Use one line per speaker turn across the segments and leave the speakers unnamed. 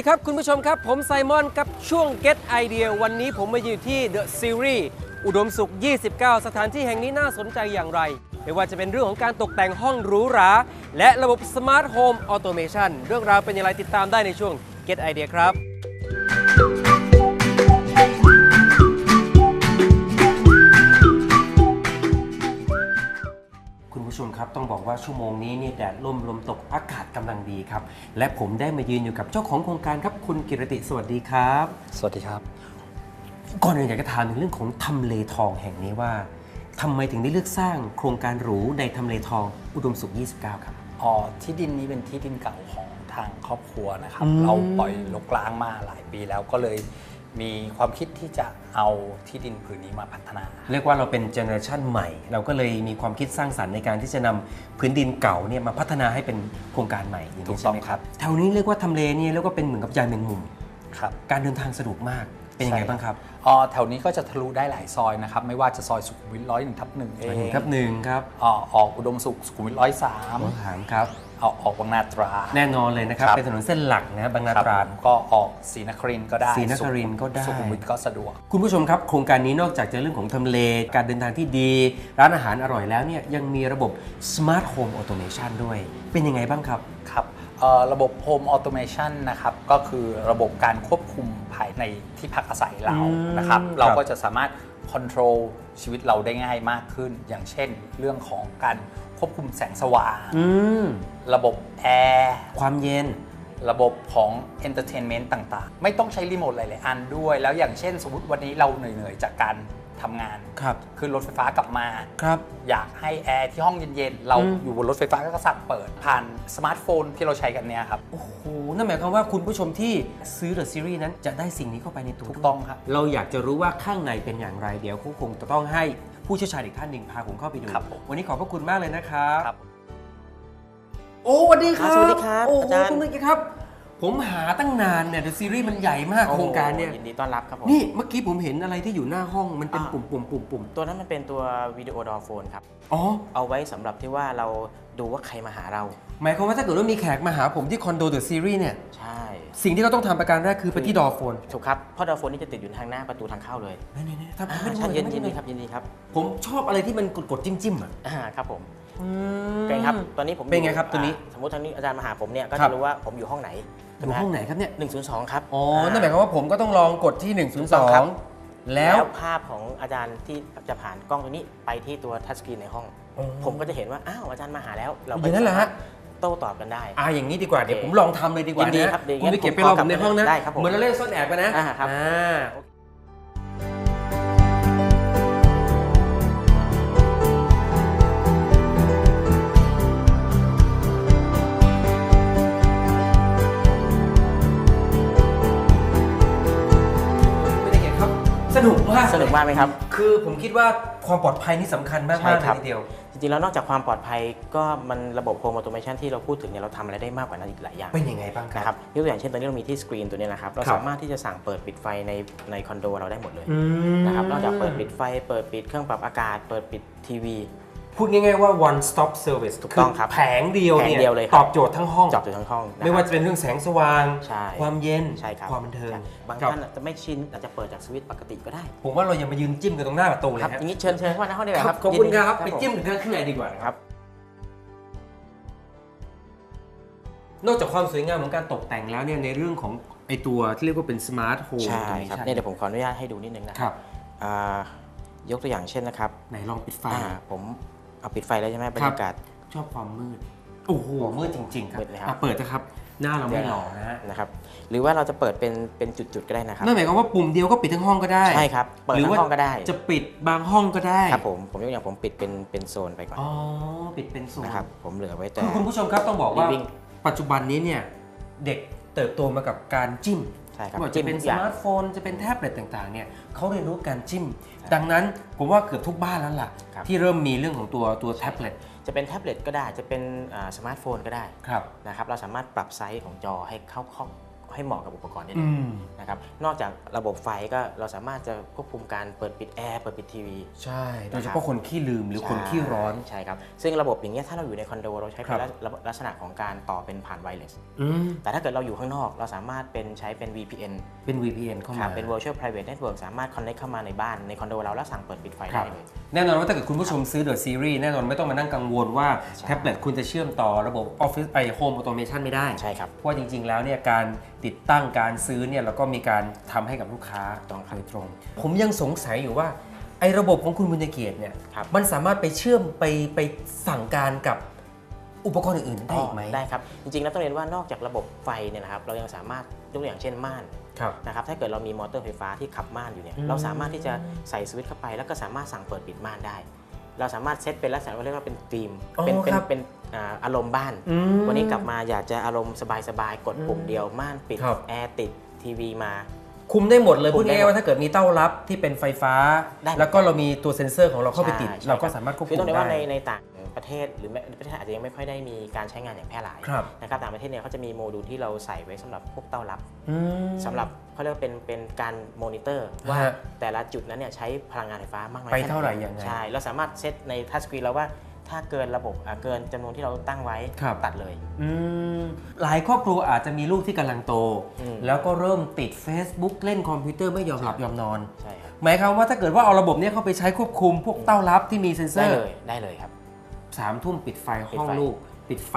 สวัสดีครับ คุณผู้ชมครับ ผมไซมอนกับช่วง Get Idea วันนี้ผมมาอยู่ที่ The Series อุดมสุข 29 สถานที่แห่งนี้น่าสนใจอย่างไร ไม่ว่าจะเป็นเรื่องของการตกแต่งห้องหรูหรา และระบบ Smart Home Automation เรื่องราวเป็นอย่างไรติดตามได้ในช่วง Get Idea ครับ ชั่วโมงนี้เนี่ยแดดล่มลมตกอากาศกำลังดีครับ และผมได้มายืนอยู่กับเจ้าของโครงการครับคุณกิรติสวัสดีครับ
สวัสดีครับ
ก่อนอื่นอยากจะถามถึงเรื่องของทำเลทองแห่งนี้ว่าทำไมถึงได้เลือกสร้างโครงการหรูในทำเลทองอุดมสุข 29 ครับ
อ๋อที่ดินนี้เป็นที่ดินเก่าของทางครอบครัวนะครับ
อืม
เราปล่อยลกล้างมาหลายปีแล้วก็เลย มีความคิดที่จะเอาที่ดินผืนนี้มาพัฒนา
เรียกว่าเราเป็นเจเนอเรชันใหม่ เราก็เลยมีความคิดสร้างสรรค์ในการที่จะนำพื้นดินเก่าเนี่ยมาพัฒนาให้เป็นโครงการใหม่อย่าง
ถู
นี้
ก
ใช่ไหม
ต้อง
ค
ครั
รับ บ แถวนี้เรียกว่าทำเลเนี่ยเรียกว่าเป็นเหมือนกับยานแมงมุม
ครับ
การเดินทางสะดวกมากเป็นยังไง
ใช่
บ้างครับ
อ๋อแถวนี้ก็จะทะลุได้หลายซอยนะครับ ไม่ว่าจะซอยสุขุมวิทร้อยหนึ่งทับหนึ่งเอง
ครับหนึ่งครับ
อ๋อออกอุดมสุขสุขุมวิทร้อยสาม
ขอถามครับ
เอาออกบางนาตรา
แน่นอนเลยนะครับ
ครับ
เป็นถนนเส้นหลักนะบางนา
ครับ
ตราด
ก็ออกศรีนครินทร์ก็ได้
ศรีนครินทร์ก็ได้
สุขุมวิทก็สะดวก
คุณผู้ชมครับ โครงการนี้นอกจากจะเรื่องของทำเล การเดินทางที่ดี ร้านอาหารอร่อยแล้วเนี่ยยังมีระบบ Smart Home Automation ด้วย เป็นยังไงบ้างครับ
ครับเอ่อระบบ Home Automation นะครับ ก็คือระบบการควบคุมภายในที่พักอาศัยเรา
อืม
นะครับ
ครับ
เราก็จะสามารถค o n t r o l ชีวิตเราได้ง่ายมากขึ้น อย่างเช่น เรื่องของการ ควบคุมแสงสว่าง
อืม
ระบบแอร์
ความเย็น
ระบบของ Entertainment ต่างๆ ไม่ต้องใช้รีโมทหลายๆอันด้วย แล้วอย่างเช่นสมมติวันนี้เราเหนื่อยๆจากการทำงาน
ครับ
ขึ้นรถไฟฟ้ากลับมา
ครับ
อยากให้แอร์ที่ห้องเย็นๆ เรา
อืม
อยู่บนรถไฟฟ้าก็สั่งเปิด ผ่านสมาร์ทโฟนที่เราใช้กันเนี่ยครับ
โอ้โห นั่นหมายความว่าคุณผู้ชมที่ซื้อ The Series นั้นจะได้สิ่งนี้เข้าไปในตัว
ถูก
ด้วย
ต้องครับ
เราอยากจะรู้ว่าข้างในเป็นอย่างไรเดี๋ยวคงจะต้องให้ผู้เชี่ยวชาญอีกท่านหนึ่งพาผมเข้าไปดู
ครับผม
วันนี้ขอบพระคุณมากเลยนะครับ
ครับ
โอ้สวัสดีครับ
สวัสดีครับ
โอ้โห
อาจารย์
คุณเมื่อกี้ครับ ผมหาตั้งนานเนี่ย The Series มันใหญ่มากโครงการเนี่ย
โอ้ยินดีต้อนรับครับผม
นี่เมื่อกี้ผมเห็นอะไรที่อยู่หน้าห้องมันเป็น
อ่า
ปุ่มปุ่มปุ่มปุ่ม
ตัวนั้นมันเป็นตัววิดีโอดอโฟนครับ
อ๋อ
เอาไว้สำหรับที่ว่าเราดูว่าใครมาหาเรา
หมายความว่าถ้าเกิดว่ามีแขกมาหาผมที่คอนโด The Series เนี่ย
ใช่
สิ่งที่เขาต้องทำประการแรกคือไปที่ดอโฟน
ถูกครับเพราะดอโฟนนี่จะติดอยู่ทางหน้าประตูทางเข้าเลย
นี่นี่ๆๆทำ
อ่า
ให้ดู
ใช่
ห
ยิน
ให้
ยิน
ห
ดี
อ
ครับยินดีครับ
ผมชอบอะไรที่มันกดกดๆจิ้มจิ้มๆอะ
อ่าครับผม
อืม
เก่งครับตอนนี้ผม
เป็นไงครับตัวนี้
อ่าสมมติทางนี้อาจารย์มาหาผมเนี่ยก็
ครั
จะ
บ
รู้ว่าผมอยู่ห้องไหน
อยู่ห้องไหนครับเนี่ย
หนึ่งศูนย์สองครับ
อ๋อ นั่นหมายความว่าผมก็ต้องลองกดที่
ต้องครับ
102 แล้ว
ภาพของอาจารย์ที่จะผ่านกล้องตัวนี้ไปที่ตัวทัชสกรีนในห้อง
อ๋อ
ผมก็จะเห็นว่าอ้าวอาจารย์มาหาแล้วเรา
อย่างนั้นเหรอฮะ
โต้ตอบกันได้
อ่าอย่างนี้ดีกว่าเดี๋ยว
โอเค
ผมลองทำเลยดีกว่า
ยินดี
นะครับ
ดี
คุณไปเก็บ
งั้น
ไปรอ
ผม
ผมในห้องนะ
ได้ครับผม
เหมือนเราเล่นซ่อนแอบกันนะ
อ่าครับ
อ่าโอเคไม่ได้เก็บครับ สนุกมาก
สนุกมากไหมครับ
คือผมคิดว่าความปลอดภัยนี่สำคัญมาก
ใช่
มาก
ครับ
ทีเดียว
จริงๆแล้วนอกจากความปลอดภัยก็มันระบบ Home Automation ที่เราพูดถึงเนี่ยเราทำอะไรได้มากกว่านั้นอีกหลายอย่าง
เป็นยังไงบ้างค
นะค
รั
รับบยกตัวอย่างเช่นตอนนี้เรามีที่สกรีนตัวนี้นะครับเรา
ครับ
สามารถที่จะสั่งเปิดปิดไฟในในคอนโดเราได้หมดเลย
อืม
นะครับนอกจากเปิดปิดไฟเปิดปิดเครื่องปรับอากาศ เปิดปิดทีวี
พูดง่ายๆว่า one stop service
ถูกต้องครับ
แผงเดียว
แผง
เนี่ย
เดียวเลยครับ
ตอบโจทย์ทั้งห้อง
จอบอยู่ทั้งห้องนะครับ
ไม่ว่าจะเป็นเรื่องแสงสว่าง
ใช่
ความเย็น
ใช่ครับ
ความบันเทิง
ใช่บาง
ครับ
ท่านอาจจะไม่ชินอาจจะเปิดจากสวิตช์ปกติก็ได้
ผมว่าเราอย่ามายืนจิ้มกันตรงหน้าประตูเลย
ครับ
ฮะ
อย่างนี้เชิญเชิญเข้ามาในห้องดีก
ค
ว่า
รั
ครับบ
ขอบคุณ
ยินดี
ครับ ไป
ผม
จิ้มถึงข้างในดีกว่า
ครับ
นอกจากความสวยงามของการตกแต่งแล้วเนี่ยในเรื่องของไอตัวที่เรียกว่าเป็น smart home
ใช่ครับ
automation
เนี่ยเดี๋ยวผมขออนุญาตให้ดูนิดนึงนะครับอ่ายกตัวอย่างเช่นนะครับ
ไหนลองปิดไฟ
อ่าผม เอาปิดไฟแล้วใช่ไหมบรรยากาศ
ชอบความมืดโอ้โหมืดจริงๆครับ
มืดเลยครับ
อะเปิดนะครับ หน้าเราไม่หล่อนะฮะ
นะครับ หรือว่าเราจะเปิดเป็นเป็นจุดๆก็ได้นะครับ
นั่นหมายความว่าปุ่มเดียวก็ปิดทั้งห้องก็ได้
ใช่ครับเปิด
หรือ
ทั้ง
ว่า
ห้องก็ได้
จะปิดบางห้องก็ได้
ครับผมผมยกอย่างผมปิดเป็นเป็นโซนไปก่อน
อ๋อปิดเป็นโซน
นะครับผมเหลือไว้แต่
คือคุณผู้ชมครับต้องบอกว่า
Living
ปัจจุบันนี้เนี่ยเด็กเติบโตมากับการจิ้ม
ใช่ครับ
ไม่ว่า
จิ้
จะ
ม
เป็น
ทุก
ส
อย่าง
มาร์ทโฟนจะเป็นแท็บเล็ตต่างๆเนี่ยเขาเรียนรู้การจิ้ม ดังนั้นผมว่าเกือบทุกบ้านแล้วล่ะ
ครับ
ที่เริ่มมีเรื่องของตัวตัวแท็บเล็ต
จะเป็นแท็บเล็ตก็ได้จะเป็นอ่าสมาร์ทโฟนก็ได้
ครับ
นะครับเราสามารถปรับไซส์ของจอให้เข้าเข้า ให้เหมาะกับอุปกรณ์นี้
อืม
นะครับ นอกจากระบบไฟก็เราสามารถจะควบคุมการเปิดปิดแอร์เปิดปิดทีวี
ใช่โดยเฉพาะคนขี้ลืมหรือคนขี้ร้อน
ใช่ครับ ซึ่งระบบอย่างเงี้ยถ้าเราอยู่ในคอนโดเราใช้
ครั
เป็น
บ
ลักลักษณะของการต่อเป็นผ่านไวเลส
อืม
แต่ถ้าเกิดเราอยู่ข้างนอกเราสามารถเป็นใช้เป็น VPN
เป็น VPN เข้า
ครั
มา
บเป็น Virtual Private Network สามารถ connect เข้ามาในบ้านในคอนโดเราแล้วสั่งเปิดปิดไฟ
ครั
ได้
บ
เลย
แน่นอนว่าถ้าเกิดคุณผู้ชมซื้อ The Series แน่นอนไม่ต้องมานั่งกังวลว่า
ใช่
แท็บเล็ตคุณจะเชื่อมต่อระบบ Office ไอ Home Automation ไม่ได้
ใช่ครับ
เพราะว่าจริง ๆ แล้วเนี่ยการติดตั้งการซื้อเนี่ยเราก็มีการทำให้กับลูกค้า
ต้องครับ
โดยตรง ผมยังสงสัยอยู่ว่าไอ้ระบบของคุณบุญเกียรติเนี่ย
ครับ
มันสามารถไปเชื่อมไปไปสั่งการกับอุปกรณ์อื่นๆได้อีกไหม
ได้ครับจริงๆแล้วต้องเรียนว่านอกจากระบบไฟเนี่ยนะครับเรายังสามารถยกตัวอย่างเช่นม่าน
ครับ
นะครับถ้าเกิดเรามีมอเตอร์ไฟฟ้าที่ขับม่านอยู่เนี่ย
อืม
เราสามารถที่จะใส่สวิตช์เข้าไป แล้วก็สามารถสั่งเปิดปิดม่านได้ เราสามารถเซตเป็นลักษณะว่าเรียกว่าเป็นธีม
อ๋อ
เป็นเป็น
ครับ
เป็นอ่าอารมณ์บ้าน
อืม
วันนี้กลับมาอยากจะอารมณ์สบายๆ กดปุ่ม
อืม
เดียวม่านปิด
ครับ
แอร์ติดทีวีมา
คุมได้หมดเลย
คุ
พูด
มได้
ง่ายๆว่าถ้าเกิดมีเต้ารับที่เป็นไฟฟ้า
ได้หมด
แล้วก็เรามีตัวเซ็นเซอร์ของเราเข้าไปติด
ใช่ใช่
เราก็
ครับ
สามารถควบ
คือ
คุ
ต้อง
ม
เรียกว่าใน
ได้
ในต่างประเทศหรือแม้ประเทศอาจจะยังไม่ค่อยได้มีการใช้งานอย่างแพร่หลาย
ครับ
นะครับต่างประเทศเนี่ยเขาจะมีโมดูลที่เราใส่ไว้สำหรับพวกเต้ารับ
อืม
สำหรับเขาเรียกว่าเป็นเป็นการมอนิเตอร์ว่า
ฮะ
แต่ละจุดนั้นเนี่ยใช้พลังงานไฟฟ้ามากน้อย
ไป
แค่
เท่าไหร่ยังไง
ใช่เราสามารถเซตในทัชสกรีนเราว่า ถ้าเกินระบบอะเกินจำนวนที่เราตั้งไว้
ครับ
ตัดเลย
อืมหลายครอบครัวอาจจะมีลูกที่กำลังโต
อืม
แล้วก็เริ่มติด Facebook เล่นคอมพิวเตอร์ไม่ยอมหลับยอมนอน
ใช่ครับ
หมายความว่าถ้าเกิดว่าเอาระบบเนี้ยเข้าไปใช้ควบคุมพวกเต้ารับที่มีเซ็นเซอ
ได้
ร์
เลยได้เลยครับ
สามทุ่มปิดไฟห้อง
ปิดไฟ
ลูก ปิดไฟ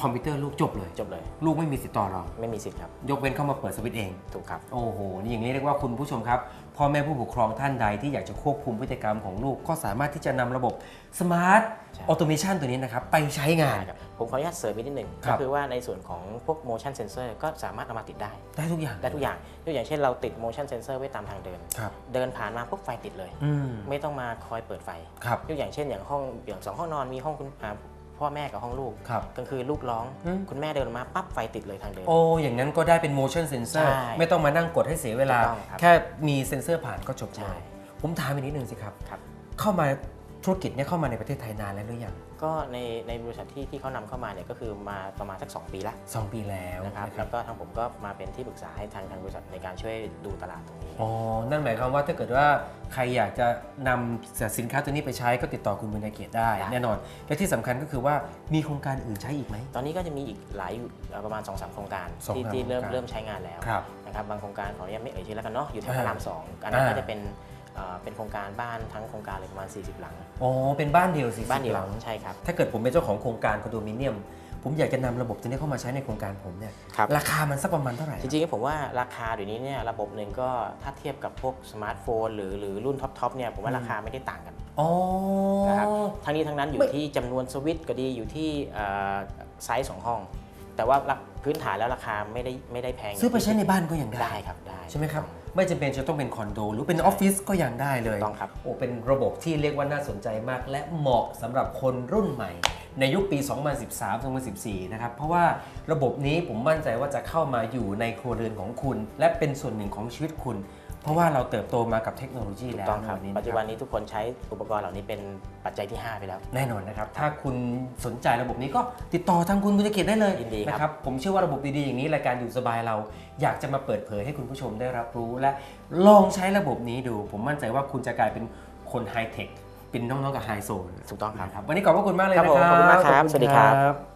คอมพิวเตอร์ลูกจบเลย
จบเลย
ลูกไม่มีสิทธิ์ต่อเรา
ไม่มีสิทธิ์ครับ
ยกเว้นเข้ามาเปิดสวิตช์เอง
ถูกครับ
โอ้โห นี่อย่างนี้เรียกว่าคุณผู้ชมครับ พ่อแม่ผู้ปกครองท่านใดที่อยากจะควบคุมพฤติกรรมของลูก ก็สามารถที่จะนำระบบสมาร์ท
ใช่
ออโตเมชันตัวนี้นะครับ ไปใช้งาน
ได้ครับผมขออนุญาตเสริมอีกนิดหนึ่ง
ครั
ก็
บ
คือว่าในส่วนของพวก motion sensor ก็สามารถเอามาติดได้
ได้ทุกอย่าง
ได้ทุกอย่างยกอย่างเช่นเราติด motion sensor ไว้ตามทางเดิน
ครับ
เดินผ่านมาปุ๊บไฟติดเลย
อืม
ไม่ต้องมาคอยเปิดไฟ
ครับ
ยกอย่างเช่นอย่างห้องอย่างสองห้องนอนมีห้องคุณอ่า พ่อแม่กับห้องลูก
ครับ
กลางคืนลูกร้อง
อืม
คุณแม่เดินมาปั๊บไฟติดเลยทางเดิน
โอ้อย่างนั้นก็ได้เป็น motion sensor
ใช่
ไม่ต้องมานั่งกดให้เสียเวลา
ถูกต้องครับ
แค่มีเซ็นเซอร์ผ่านก็จบเล
ใช่
ยผมถามอีกนิดนึงสิครับ
ครับ
เข้ามา ธุรกิจเนี่ยเข้ามาในประเทศไทยนานแล้วหรือยัง
ก็ในในบริษัทที่ที่เขานำเข้ามาเนี่ยก็คือมาประมาณสัก 2 ปีละ
สองปีแล้ว
นะครับ
นะค
แล้
รับ
วก็ทางผมก็มาเป็นที่ปรึกษาให้ทางทางบริษัทในการช่วยดูตลาดตรงนี้
อ๋อ นั่นหมายความว่าถ้าเกิดว่าใครอยากจะนำสินค้าตัวนี้ไปใช้ก็ติดต่อคุณบุญเกียรติได้
ได้
แน่นอน และที่สำคัญก็คือว่ามีโครงการอื่นใช้อีกไหม
ตอนนี้ก็จะมีอีกหลายอยู่เอ่อประมาณ2อสโครงการ
สอง
ที่
สาม
ที่เริ่ม
โครงการ
เริ่มใช้งานแล้ว
ครับ
นะครับบางโครงการขออนุญาตไม่เอ่ยชื่อแล้วกันเนาะอยู่แถวพ
อ่า
ระรามสองอันนั้น
อ่า
ก็จะเป็น เอ่อเป็นโครงการบ้านทั้งโครงการเลยประมาณ 40 หลัง
อ๋อ เป็นบ้านเดียวสิ
บ้านเดียว
หลัง
ใช่ครับ
ถ้าเกิดผมเป็นเจ้าของโครงการคอนโดมิเนียม ผมอยากจะนำระบบตัวนี้เข้ามาใช้ในโครงการผมเนี่ย
ครับ
ราคามันสักประมาณเท่าไหร่
จริงๆ ผมว่าราคาเดี๋ยวนี้เนี่ยระบบหนึ่งก็ถ้าเทียบกับพวกสมาร์ทโฟนหรือหรือรุ่นท็อปๆเนี่ยผมว่าราคาไม่ได้ต่างกัน
อ๋อ
นะครับทั้งนี้ทั้งนั้นอยู่
ไม่
ที่จำนวนสวิตช์ก็ดีอยู่ที่เอ่อไซส์ของห้อง แต่ว่าพื้นฐานแล้วราคาไม่ได้ไม่ได้แพง
ซื้อไปใช้ในบ้านก็ยังได้
ได้ครับได้
ใช่ไหมครับไม่จำเป็นจะต้องเป็นคอนโด หรือเป็นออฟฟิศก็ยังได้เลย
ต้องครับ
โอ้เป็นระบบที่เรียกว่าน่าสนใจมาก และเหมาะสำหรับคนรุ่นใหม่ ในยุคปี 2013-2014 นะครับ เพราะว่าระบบนี้ผมมั่นใจว่าจะเข้ามาอยู่ในครัวเรือนของคุณ และเป็นส่วนหนึ่งของชีวิตคุณ เพราะว่าเราเติบโตมากับเทคโนโลยี
ถูก
แล้ว
ต้องครับ
ใวั
ปัจจุบันนี้ทุกคนใช้อุปกรณ์เหล่านี้เป็นปัจจัยที่ 5 ไปแล้ว
แน่นอนนะครับ ถ้าคุณสนใจระบบนี้ก็ติดต่อทางคุณบุญเกียรติได้เลย
ยินดีครับ
นะครับ ผมเชื่อว่าระบบดีๆอย่างนี้รายการอยู่สบายเรา อยากจะมาเปิดเผยให้คุณผู้ชมได้รับรู้ และลองใช้ระบบนี้ดู ผมมั่นใจว่าคุณจะกลายเป็นคนไฮเทคเป็นน้องๆกับไฮโซ
ถูกต้องครับ
นะครับวันนี้ขอบพระคุณมากเลย
ครับ
นะ
ผม
ครับ
ขอบคุณมากครับ
ขอณ
สวัสดีครับ
ครับ